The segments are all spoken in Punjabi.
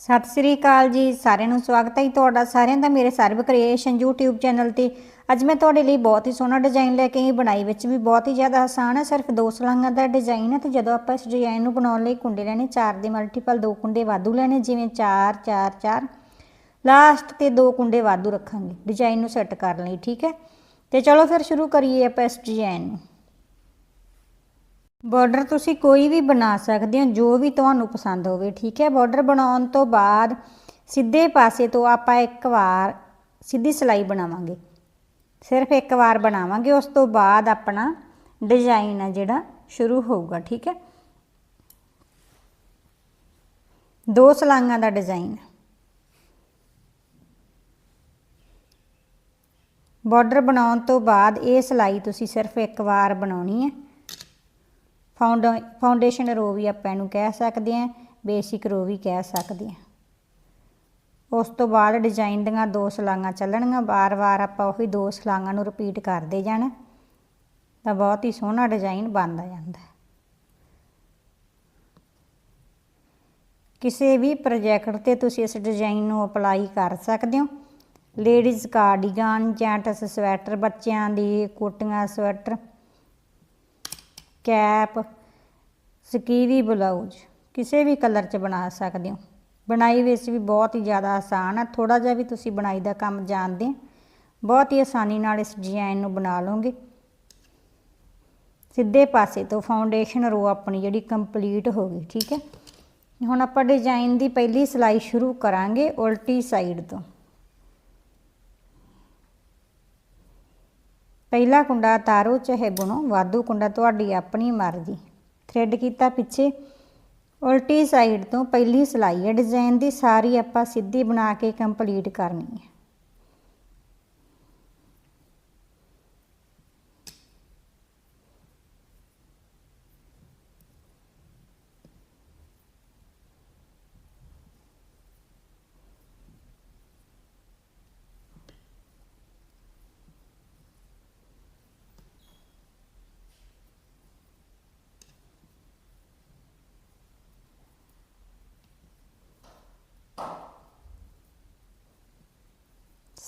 ਸਤਿ ਸ੍ਰੀ ਅਕਾਲ ਜੀ, ਸਾਰਿਆਂ ਨੂੰ ਸਵਾਗਤ ਹੈ ਜੀ ਤੁਹਾਡਾ, ਸਾਰਿਆਂ ਦਾ ਮੇਰੇ ਸਰਵ ਕ੍ਰੀਏਸ਼ਨ YouTube ਚੈਨਲ ਤੇ। ਅੱਜ ਮੈਂ ਤੁਹਾਡੇ ਲਈ ਬਹੁਤ ਹੀ ਸੋਹਣਾ ਡਿਜ਼ਾਈਨ ਲੈ ਕੇ ਆਈ, ਬਣਾਈ ਵਿੱਚ ਵੀ ਬਹੁਤ ਹੀ ਜ਼ਿਆਦਾ ਆਸਾਨ ਹੈ, ਸਿਰਫ ਦੋ ਸਲਾਂਗਾਂ ਦਾ ਡਿਜ਼ਾਈਨ ਹੈ ਤੇ ਜਦੋਂ ਆਪਾਂ ਇਸ ਡਿਜ਼ਾਈਨ ਨੂੰ ਬਣਾਉਣ ਲਈ ਕੁੰਡੇ ਲੈਣੇ, ਚਾਰ ਦੇ ਮਲਟੀਪਲ ਦੋ ਕੁੰਡੇ ਵਾਧੂ ਲੈਣੇ, ਜਿਵੇਂ 4 4 4 ਲਾਸਟ ਤੇ ਦੋ ਕੁੰਡੇ ਵਾਧੂ ਰੱਖਾਂਗੇ ਡਿਜ਼ਾਈਨ ਨੂੰ ਸੈੱਟ ਕਰਨ ਲਈ, ਠੀਕ ਹੈ? ਤੇ ਚਲੋ ਫਿਰ ਸ਼ੁਰੂ ਕਰੀਏ ਆਪਾਂ ਇਸ ਡਿਜ਼ਾਈਨ ਨੂੰ। ਬਾਰਡਰ ਤੁਸੀਂ ਕੋਈ ਵੀ ਬਣਾ ਸਕਦੇ ਹੋ, ਜੋ ਵੀ ਤੁਹਾਨੂੰ ਪਸੰਦ ਹੋਵੇ, ਠੀਕ ਹੈ? ਬਾਰਡਰ ਬਣਾਉਣ ਤੋਂ ਬਾਅਦ ਸਿੱਧੇ ਪਾਸੇ ਤੋਂ ਆਪਾਂ ਇੱਕ ਵਾਰ ਸਿੱਧੀ ਸਲਾਈ ਬਣਾਵਾਂਗੇ। ਸਿਰਫ ਇੱਕ ਵਾਰ ਬਣਾਵਾਂਗੇ, ਉਸ ਤੋਂ ਬਾਅਦ ਆਪਣਾ ਡਿਜ਼ਾਈਨ ਹੈ ਜਿਹੜਾ ਸ਼ੁਰੂ ਹੋਊਗਾ, ਠੀਕ ਹੈ? ਦੋ ਸਲਾਈਆਂ ਦਾ ਡਿਜ਼ਾਈਨ। ਬਾਰਡਰ ਬਣਾਉਣ ਤੋਂ ਬਾਅਦ ਇਹ ਸਲਾਈ ਤੁਸੀਂ ਸਿਰਫ ਇੱਕ ਵਾਰ ਬਣਾਉਣੀ ਹੈ। ਫਾਊਂਡ, ਫਾਊਂਡੇਸ਼ਨ ਰੋ ਵੀ ਆਪਾਂ ਇਹਨੂੰ ਕਹਿ ਸਕਦੇ ਹਾਂ, ਬੇਸਿਕ ਰੋ ਵੀ ਕਹਿ ਸਕਦੇ ਹਾਂ। ਉਸ ਤੋਂ ਬਾਅਦ ਡਿਜ਼ਾਈਨ ਦੀਆਂ ਦੋ ਸਲਾਈਆਂ ਚੱਲਣਗੀਆਂ, ਵਾਰ-ਵਾਰ ਆਪਾਂ ਉਹੀ ਦੋ ਸਲਾਈਆਂ ਨੂੰ ਰਿਪੀਟ ਕਰਦੇ ਜਾਣਾ, ਤਾਂ ਬਹੁਤ ਹੀ ਸੋਹਣਾ ਡਿਜ਼ਾਈਨ ਬਣਦਾ ਜਾਂਦਾ। ਹੈ ਕਿਸੇ ਵੀ ਪ੍ਰੋਜੈਕਟ ਤੇ ਤੁਸੀਂ ਇਸ ਡਿਜ਼ਾਈਨ ਨੂੰ ਅਪਲਾਈ ਕਰ ਸਕਦੇ ਹੋ। ਲੇਡੀਜ਼ ਕਾਰਡੀਗਨ ਜੈਂਟਸ ਸਵੈਟਰ ਬੱਚਿਆਂ ਦੀ ਕੋਟੀਆਂ ਸਵੈਟਰ ਕੈਪ ਸਕੀਵੀ ਬਲਾਊਜ਼ ਕਿਸੇ ਵੀ ਕਲਰ 'ਚ ਬਣਾ ਸਕਦੇ ਹੋ। ਬਣਾਈ ਵਿੱਚ ਵੀ ਬਹੁਤ ਹੀ ਜ਼ਿਆਦਾ ਆਸਾਨ ਹੈ ਥੋੜਾ ਜਿਹਾ ਵੀ ਤੁਸੀਂ ਬਣਾਈ ਦਾ ਕੰਮ ਜਾਣਦੇ ਹੋ। ਬਹੁਤ ਹੀ ਆਸਾਨੀ ਨਾਲ ਇਸ ਡਿਜ਼ਾਈਨ ਨੂੰ ਬਣਾ ਲਓਗੇ। ਸਿੱਧੇ ਪਾਸੇ ਤੋਂ ਫਾਊਂਡੇਸ਼ਨ ਰੋ ਆਪਣੀ ਜਿਹੜੀ ਕੰਪਲੀਟ ਹੋ ਗਈ, ਠੀਕ ਹੈ। ਹੁਣ ਆਪਾਂ ਡਿਜ਼ਾਈਨ ਦੀ ਪਹਿਲੀ ਸਿਲਾਈ ਸ਼ੁਰੂ ਕਰਾਂਗੇ ਉਲਟੀ ਸਾਈਡ ਤੋਂ। ਪਹਿਲਾ ਕੁੰਡਾ ਤਾਰੋ ਚਾਹੇ ਬੁਣੋ ਵਾਧੂ ਕੁੰਡਾ ਤੁਹਾਡੀ ਆਪਣੀ ਮਰਜ਼ੀ। ਥ੍ਰੈਡ ਕੀਤਾ ਪਿੱਛੇ। ਉਲਟੀ ਸਾਈਡ ਤੋਂ ਪਹਿਲੀ ਸਲਾਈ ਹੈ ਡਿਜ਼ਾਈਨ ਦੀ ਸਾਰੀ ਆਪਾਂ ਸਿੱਧੀ ਬਣਾ ਕੇ ਕੰਪਲੀਟ ਕਰਨੀ ਹੈ।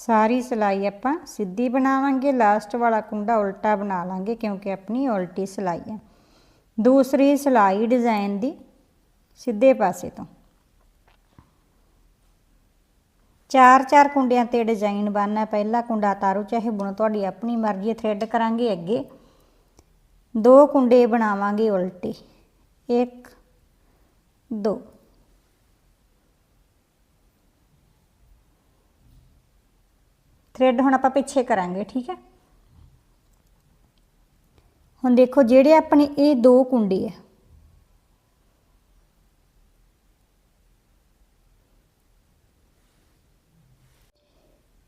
ਸਾਰੀ ਸਿਲਾਈ ਆਪਾਂ ਸਿੱਧੀ ਬਣਾਵਾਂਗੇ ਲਾਸਟ ਵਾਲਾ ਕੁੰਡਾ ਉਲਟਾ ਬਣਾ ਲਾਂਗੇ ਕਿਉਂਕਿ ਆਪਣੀ ਉਲਟੀ ਸਿਲਾਈ ਹੈ। ਦੂਸਰੀ ਸਿਲਾਈ ਡਿਜ਼ਾਈਨ ਦੀ ਸਿੱਧੇ ਪਾਸੇ ਤੋਂ। ਚਾਰ ਚਾਰ ਕੁੰਡਿਆਂ ਤੇ ਡਿਜ਼ਾਈਨ ਬਣਨਾ, ਪਹਿਲਾ ਕੁੰਡਾ ਤਾਰੂ ਚਾਹੇ ਬੁਣੋ, ਤੁਹਾਡੀ ਆਪਣੀ ਮਰਜ਼ੀ ਥ੍ਰੈਡ ਕਰਾਂਗੇ ਅੱਗੇ। ਦੋ ਕੁੰਡੇ ਬਣਾਵਾਂਗੇ ਉਲਟੇ। 1 2 ਥ੍ਰੈਡ ਹੁਣ ਆਪਾਂ ਪਿੱਛੇ ਕਰਾਂਗੇ, ਠੀਕ ਹੈ? ਹੁਣ ਦੇਖੋ ਜਿਹੜੇ ਆਪਣੇ ਇਹ ਦੋ ਕੁੰਡੇ ਆ।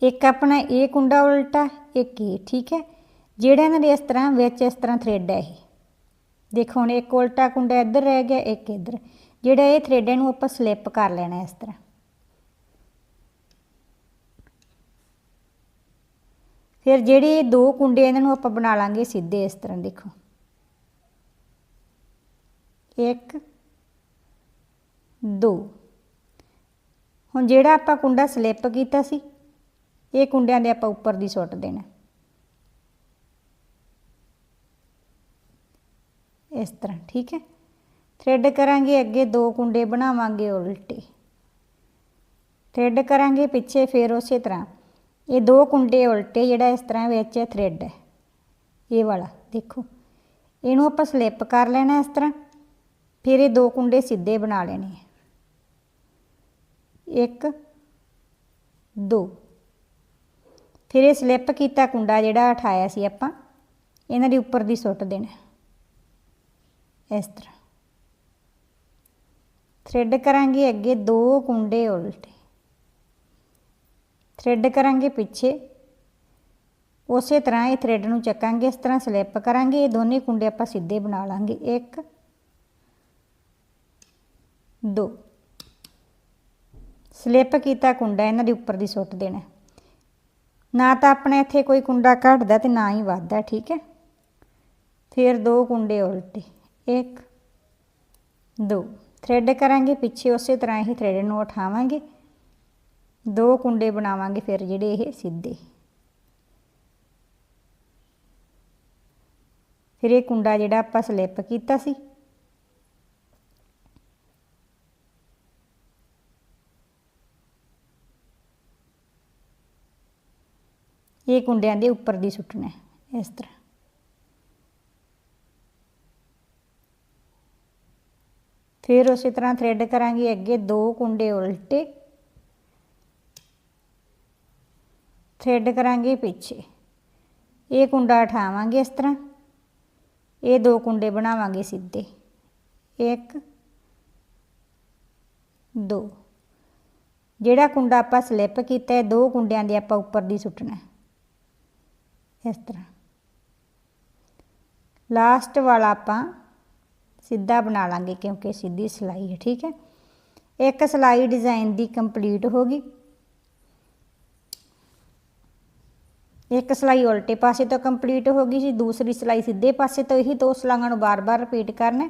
ਇੱਕ ਆਪਣਾ ਇਹ ਕੁੰਡਾ ਉਲਟਾ, ਇੱਕ ਇਹ, ਠੀਕ ਹੈ? ਜਿਹੜਾ ਇਹਨਾਂ ਦੇ ਇਸ ਤਰ੍ਹਾਂ ਵਿੱਚ ਇਸ ਤਰ੍ਹਾਂ ਥ੍ਰੈਡ ਹੈ ਇਹ। ਦੇਖੋ ਹੁਣ ਇੱਕ ਉਲਟਾ ਕੁੰਡਾ ਇੱਧਰ ਰਹਿ ਗਿਆ, ਇੱਕ ਇੱਧਰ। ਜਿਹੜਾ ਇਹ ਥ੍ਰੈਡ ਨੂੰ ਆਪਾਂ ਸਲਿੱਪ ਕਰ ਲੈਣਾ ਇਸ ਤਰ੍ਹਾਂ। ਫਿਰ ਜਿਹੜੇ ਦੋ ਕੁੰਡੇ ਇਹਨਾਂ ਨੂੰ ਆਪਾਂ ਬਣਾ ਲਾਂਗੇ ਸਿੱਧੇ ਇਸ ਤਰ੍ਹਾਂ ਦੇਖੋ। ਇੱਕ, ਦੋ। ਹੁਣ ਜਿਹੜਾ ਆਪਾਂ ਕੁੰਡਾ ਸਲਿੱਪ ਕੀਤਾ ਸੀ, ਇਹ ਕੁੰਡਿਆਂ ਦੇ ਆਪਾਂ ਉੱਪਰ ਦੀ ਸੁੱਟ ਦੇਣਾ। ਇਸ ਤਰ੍ਹਾਂ, ਠੀਕ ਹੈ? ਥ੍ਰੈਡ ਕਰਾਂਗੇ, ਅੱਗੇ ਦੋ ਕੁੰਡੇ ਬਣਾਵਾਂਗੇ ਉਲਟੇ। ਥ੍ਰੈਡ ਕਰਾਂਗੇ ਪਿੱਛੇ, ਫਿਰ ਉਸੇ ਤਰ੍ਹਾਂ। ਇਹ ਦੋ ਕੁੰਡੇ ਉਲਟੇ ਜਿਹੜਾ ਇਸ ਤਰ੍ਹਾਂ ਵਿੱਚ ਥ੍ਰੈਡ ਹੈ। ਇਹ ਵਾਲਾ, ਦੇਖੋ। ਇਹਨੂੰ ਆਪਾਂ ਸਲਿੱਪ ਕਰ ਲੈਣਾ ਇਸ ਤਰ੍ਹਾਂ, ਫਿਰ ਇਹ ਦੋ ਕੁੰਡੇ ਸਿੱਧੇ ਬਣਾ ਲੈਣੇ ਇੱਕ, ਦੋ। ਫਿਰ ਇਹ ਸਲਿੱਪ ਕੀਤਾ ਕੁੰਡਾ ਜਿਹੜਾ ਉਠਾਇਆ ਸੀ ਆਪਾਂ, ਇਹਨਾਂ ਦੇ ਉੱਪਰ ਦੀ ਸੁੱਟ ਦੇਣਾ। ਇਸ ਤਰ੍ਹਾਂ। ਥ੍ਰੈਡ ਕਰਾਂਗੇ ਅੱਗੇ ਦੋ ਕੁੰਡੇ ਉਲਟੇ। ਥ੍ਰੈਡ ਕਰਾਂਗੇ ਪਿੱਛੇ। ਉਸੇ ਤਰ੍ਹਾਂ ਇਹ ਥ੍ਰੈਡ ਨੂੰ ਚੱਕਾਂਗੇ, ਇਸ ਤਰ੍ਹਾਂ ਸਲਿੱਪ ਕਰਾਂਗੇ, ਇਹ ਦੋਨੇ ਕੁੰਡੇ ਆਪਾਂ ਸਿੱਧੇ ਬਣਾ ਲਾਂਗੇ। 1 2 ਸਲਿੱਪ ਕੀਤਾ ਕੁੰਡਾ ਇਹਨਾਂ ਦੇ ਉੱਪਰ ਦੀ ਸੁੱਟ ਦੇਣਾ। ਨਾ ਤਾਂ ਆਪਣੇ ਇੱਥੇ ਕੋਈ ਕੁੰਡਾ ਘਟਦਾ ਤੇ ਨਾ ਹੀ ਵੱਧਦਾ, ਠੀਕ ਹੈ? ਫਿਰ ਦੋ ਕੁੰਡੇ ਉਲਟੇ। 1 2 ਥ੍ਰੈਡ ਕਰਾਂਗੇ ਪਿੱਛੇ, ਉਸੇ ਤਰ੍ਹਾਂ ਹੀ ਥ੍ਰੈਡ ਨੂੰ ਉਠਾਵਾਂਗੇ। ਦੋ ਕੁੰਡੇ ਬਣਾਵਾਂਗੇ ਫਿਰ ਜਿਹੜੇ ਇਹ ਸਿੱਧੇ। ਫਿਰ ਇਹ ਕੁੰਡਾ ਜਿਹੜਾ ਆਪਾਂ ਸਲਿੱਪ ਕੀਤਾ ਸੀ। ਇਹ ਕੁੰਡਿਆਂ ਦੇ ਉੱਪਰ ਦੀ ਸੁੱਟਣਾ ਹੈ, ਇਸ ਤਰ੍ਹਾਂ। ਫਿਰ ਉਸੇ ਤਰ੍ਹਾਂ ਥ੍ਰੈਡ ਕਰਾਂਗੇ, ਅੱਗੇ ਦੋ ਕੁੰਡੇ ਉਲਟੇ। ਥ੍ਰੈਡ ਕਰਾਂਗੇ ਪਿੱਛੇ। ਇਹ ਕੁੰਡਾ ਉਠਾਵਾਂਗੇ ਇਸ ਤਰ੍ਹਾਂ। ਇਹ ਦੋ ਕੁੰਡੇ ਬਣਾਵਾਂਗੇ ਸਿੱਧੇ। ਇੱਕ, ਦੋ। ਜਿਹੜਾ ਕੁੰਡਾ ਆਪਾਂ ਸਲਿੱਪ ਕੀਤਾ ਹੈ ਦੋ ਕੁੰਡਿਆਂ ਦੇ ਆਪਾਂ ਉੱਪਰ ਦੀ ਸੁੱਟਣਾ। ਇਸ ਤਰ੍ਹਾਂ। ਲਾਸਟ ਵਾਲਾ ਆਪਾਂ ਸਿੱਧਾ ਬਣਾ ਲਾਂਗੇ ਕਿਉਂਕਿ ਸਿੱਧੀ ਸਲਾਈ ਹੈ, ਠੀਕ ਹੈ। ਇੱਕ ਸਲਾਈ ਡਿਜ਼ਾਈਨ ਦੀ ਕੰਪਲੀਟ ਹੋ ਗਈ। ਇੱਕ ਸਲਾਈ ਉਲਟੇ ਪਾਸੇ ਤੋਂ ਕੰਪਲੀਟ ਹੋ ਗਈ ਸੀ, ਦੂਸਰੀ ਸਲਾਈ ਸਿੱਧੇ ਪਾਸੇ ਤੋਂ ਇਹੀ ਦੋ ਸਲਾਈਆਂ ਨੂੰ ਬਾਰ-ਬਾਰ ਰਿਪੀਟ ਕਰਨਾ।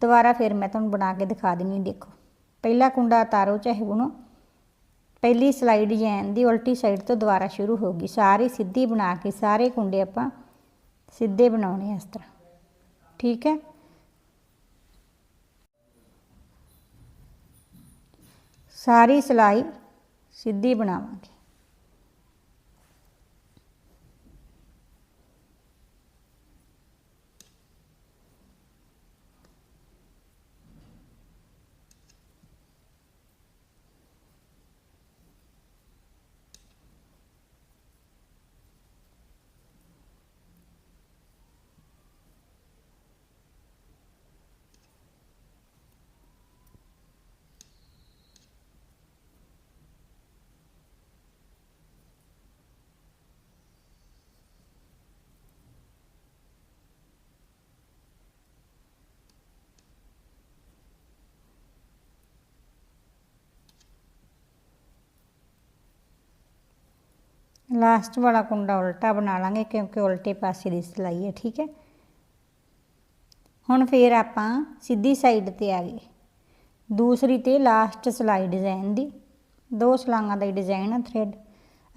ਦੁਬਾਰਾ ਫਿਰ ਮੈਂ ਤੁਹਾਨੂੰ ਬਣਾ ਕੇ ਦਿਖਾ ਦਿੰਨੀ ਦੇਖੋ। ਪਹਿਲਾ ਕੁੰਡਾ ਤਾਰੋ ਚਾਹੇ ਬੁਣੋ। ਪਹਿਲੀ ਸਲਾਈ ਡਿਜ਼ਾਈਨ ਦੀ ਉਲਟੀ ਸਾਈਡ ਤੋਂ ਦੁਬਾਰਾ ਸ਼ੁਰੂ ਹੋ ਗਈ। ਸਾਰੀ ਸਿੱਧੀ ਬਣਾ ਕੇ ਸਾਰੇ ਕੁੰਡੇ ਆਪਾਂ ਸਿੱਧੇ ਬਣਾਉਣੇ ਇਸ ਤਰ੍ਹਾਂ। ਠੀਕ ਹੈ? ਸਾਰੀ ਸਲਾਈ ਸਿੱਧੀ ਬਣਾਵਾਂਗੇ। ਲਾਸਟ ਵਾਲਾ ਕੁੰਡਾ ਉਲਟਾ ਬਣਾ ਲਾਂਗੇ ਕਿਉਂਕਿ ਉਲਟੇ ਪਾਸੇ ਦੀ ਸਿਲਾਈ ਹੈ, ਠੀਕ ਹੈ? ਹੁਣ ਫੇਰ ਆਪਾਂ ਸਿੱਧੀ ਸਾਈਡ ਤੇ ਆ ਗਏ। ਦੂਸਰੀ ਤੇ ਲਾਸਟ ਸਿਲਾਈ ਡਿਜ਼ਾਈਨ ਦੀ। ਦੋ ਸਲਾਈਆਂ ਦਾ ਡਿਜ਼ਾਈਨ ਹੈ ਥ੍ਰੈਡ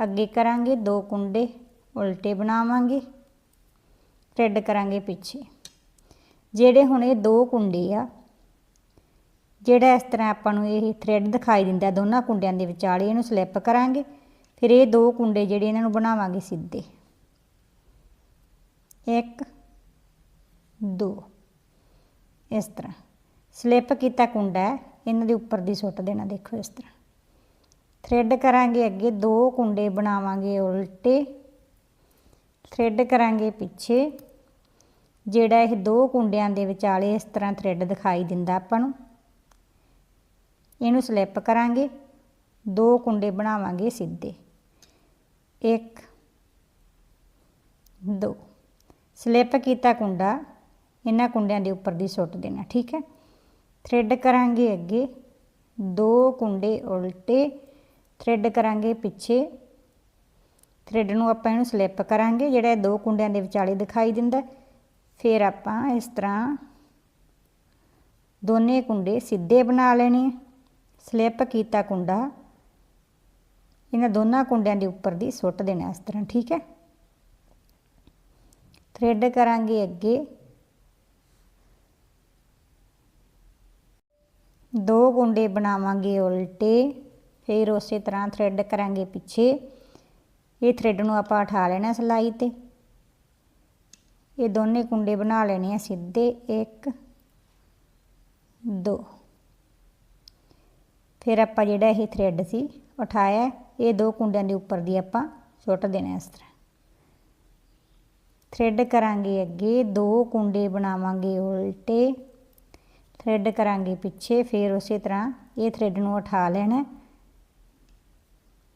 ਅੱਗੇ ਕਰਾਂਗੇ ਦੋ ਕੁੰਡੇ, ਉਲਟੇ ਬਣਾਵਾਂਗੇ ਥ੍ਰੈਡ ਕਰਾਂਗੇ ਪਿੱਛੇ। ਜਿਹੜੇ ਹੁਣ ਇਹ ਦੋ ਕੁੰਡੇ ਆ, ਜਿਹੜਾ ਇਸ ਤਰ੍ਹਾਂ ਆਪਾਂ ਨੂੰ ਇਹ ਥ੍ਰੈਡ ਦਿਖਾਈ ਦਿੰਦਾ, ਦੋਨਾਂ ਕੁੰਡਿਆਂ ਦੇ ਵਿਚਾਲੇ ਇਹਨੂੰ ਸਲਿੱਪ ਕਰਾਂਗੇ। ਫਿਰ ਇਹ ਦੋ ਕੁੰਡੇ ਜਿਹੜੇ ਇਹਨਾਂ ਨੂੰ ਬਣਾਵਾਂਗੇ ਸਿੱਧੇ। ਇੱਕ, ਦੋ। ਇਸ ਤਰ੍ਹਾਂ। ਸਲਿੱਪ ਕੀਤਾ ਕੁੰਡਾ ਇਹਨਾਂ ਦੇ ਉੱਪਰ ਦੀ ਸੁੱਟ ਦੇਣਾ ਦੇਖੋ ਇਸ ਤਰ੍ਹਾਂ। ਥ੍ਰੈਡ ਕਰਾਂਗੇ ਅੱਗੇ, ਦੋ ਕੁੰਡੇ ਬਣਾਵਾਂਗੇ ਉਲਟੇ। ਥ੍ਰੈਡ ਕਰਾਂਗੇ ਪਿੱਛੇ। ਜਿਹੜਾ ਇਹ ਦੋ ਕੁੰਡਿਆਂ ਦੇ ਵਿਚਾਲੇ ਇਸ ਤਰ੍ਹਾਂ ਥ੍ਰੈਡ ਦਿਖਾਈ ਦਿੰਦਾ ਆਪਾਂ ਨੂੰ। ਇਹਨੂੰ ਸਲਿੱਪ ਕਰਾਂਗੇ। ਦੋ ਕੁੰਡੇ ਬਣਾਵਾਂਗੇ ਸਿੱਧੇ। ਇੱਕ, ਦੋ। ਸਲਿੱਪ ਕੀਤਾ ਕੁੰਡਾ, ਇਹਨਾਂ ਕੁੰਡਿਆਂ ਦੇ ਉੱਪਰ ਦੀ ਸੁੱਟ ਦੇਣਾ, ਠੀਕ ਹੈ? ਥ੍ਰੈਡ ਕਰਾਂਗੇ ਅੱਗੇ, ਦੋ ਕੁੰਡੇ ਉਲਟੇ, ਥ੍ਰੈਡ ਕਰਾਂਗੇ ਪਿੱਛੇ। ਥ੍ਰੈਡ ਨੂੰ ਆਪਾਂ ਇਹਨੂੰ ਸਲਿੱਪ ਕਰਾਂਗੇ, ਜਿਹੜਾ ਦੋ ਕੁੰਡਿਆਂ ਦੇ ਵਿਚਾਲੇ ਦਿਖਾਈ ਦਿੰਦਾ ਫਿਰ ਆਪਾਂ ਇਸ ਤਰ੍ਹਾਂ ਦੋਨੇ ਕੁੰਡੇ ਸਿੱਧੇ ਬਣਾ ਲੈਣੇ ਸਲਿੱਪ ਕੀਤਾ ਕੁੰਡਾ ਇਹਨਾਂ ਦੋਨਾਂ ਕੁੰਡਿਆਂ ਦੇ ਉੱਪਰ ਦੀ ਸੁੱਟ ਦੇਣਾ ਇਸ ਤਰ੍ਹਾਂ, ਠੀਕ ਹੈ? ਥ੍ਰੈਡ ਕਰਾਂਗੇ ਅੱਗੇ। ਦੋ ਕੁੰਡੇ ਬਣਾਵਾਂਗੇ ਉਲਟੇ, ਫਿਰ ਉਸੇ ਤਰ੍ਹਾਂ ਥ੍ਰੈਡ ਕਰਾਂਗੇ ਪਿੱਛੇ। ਇਹ ਥ੍ਰੈਡ ਨੂੰ ਆਪਾਂ ਉਠਾ ਲੈਣਾ ਸਲਾਈ ਤੇ। ਇਹ ਦੋਨੇ ਕੁੰਡੇ ਬਣਾ ਲੈਣੇ ਆ ਸਿੱਧੇ। 1 2 ਫਿਰ ਆਪਾਂ ਜਿਹੜਾ ਇਹ ਥ੍ਰੈਡ ਸੀ, ਉਠਾਇਆ। ਇਹ ਦੋ ਕੁੰਡਿਆਂ ਦੇ ਉੱਪਰ ਦੀ ਆਪਾਂ ਸੁੱਟ ਦੇਣਾ ਇਸ ਤਰ੍ਹਾਂ। ਥ੍ਰੈਡ ਕਰਾਂਗੇ ਅੱਗੇ, ਦੋ ਕੁੰਡੇ ਬਣਾਵਾਂਗੇ ਉਲਟੇ। ਥ੍ਰੈਡ ਕਰਾਂਗੇ ਪਿੱਛੇ, ਫਿਰ ਉਸੇ ਤਰ੍ਹਾਂ ਇਹ ਥ੍ਰੈਡ ਨੂੰ ਉਠਾ ਲੈਣਾ।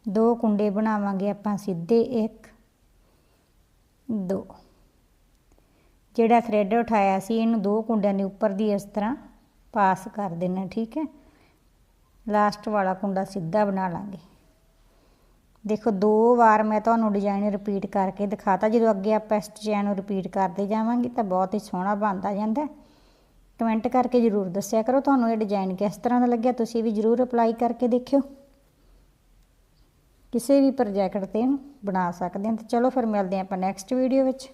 ਦੋ ਕੁੰਡੇ ਬਣਾਵਾਂਗੇ ਆਪਾਂ ਸਿੱਧੇ 1 2 ਜਿਹੜਾ ਥ੍ਰੈਡ ਉਠਾਇਆ ਸੀ, ਇਹਨੂੰ ਦੋ ਕੁੰਡਿਆਂ ਦੇ ਉੱਪਰ ਦੀ ਇਸ ਤਰ੍ਹਾਂ ਪਾਸ ਕਰ ਦੇਣਾ, ਠੀਕ ਹੈ? ਲਾਸਟ ਵਾਲਾ ਕੁੰਡਾ ਸਿੱਧਾ ਬਣਾ ਲਾਂਗੇ। ਦੇਖੋ, ਦੋ ਵਾਰ ਮੈਂ ਤੁਹਾਨੂੰ ਡਿਜ਼ਾਈਨ ਰਿਪੀਟ ਕਰਕੇ ਦਿਖਾਤਾ। ਜਦੋਂ ਅੱਗੇ ਆਪਾਂ ਇਸ ਡਿਜ਼ਾਈਨ ਨੂੰ ਰਿਪੀਟ ਕਰਦੇ ਜਾਵਾਂਗੇ ਤਾਂ ਬਹੁਤ ਹੀ ਸੋਹਣਾ ਬਣਦਾ ਜਾਂਦਾ ਕਮੈਂਟ ਕਰਕੇ ਜਰੂਰ ਦੱਸਿਆ ਕਰੋ ਤੁਹਾਨੂੰ ਇਹ ਡਿਜ਼ਾਈਨ ਕਿਸ ਤਰ੍ਹਾਂ ਦਾ ਲੱਗਿਆ, ਤੁਸੀਂ ਵੀ ਜਰੂਰ ਅਪਲਾਈ ਕਰਕੇ ਦੇਖਿਓ। ਕਿਸੇ ਵੀ ਪ੍ਰੋਜੈਕਟ ਤੇ ਬਣਾ ਸਕਦੇ ਹਾਂ। ਤੇ ਚਲੋ ਫਿਰ ਮਿਲਦੇ ਹਾਂ ਆਪਾਂ ਨੈਕਸਟ ਵੀਡੀਓ ਵਿੱਚ।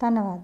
ਧੰਨਵਾਦ।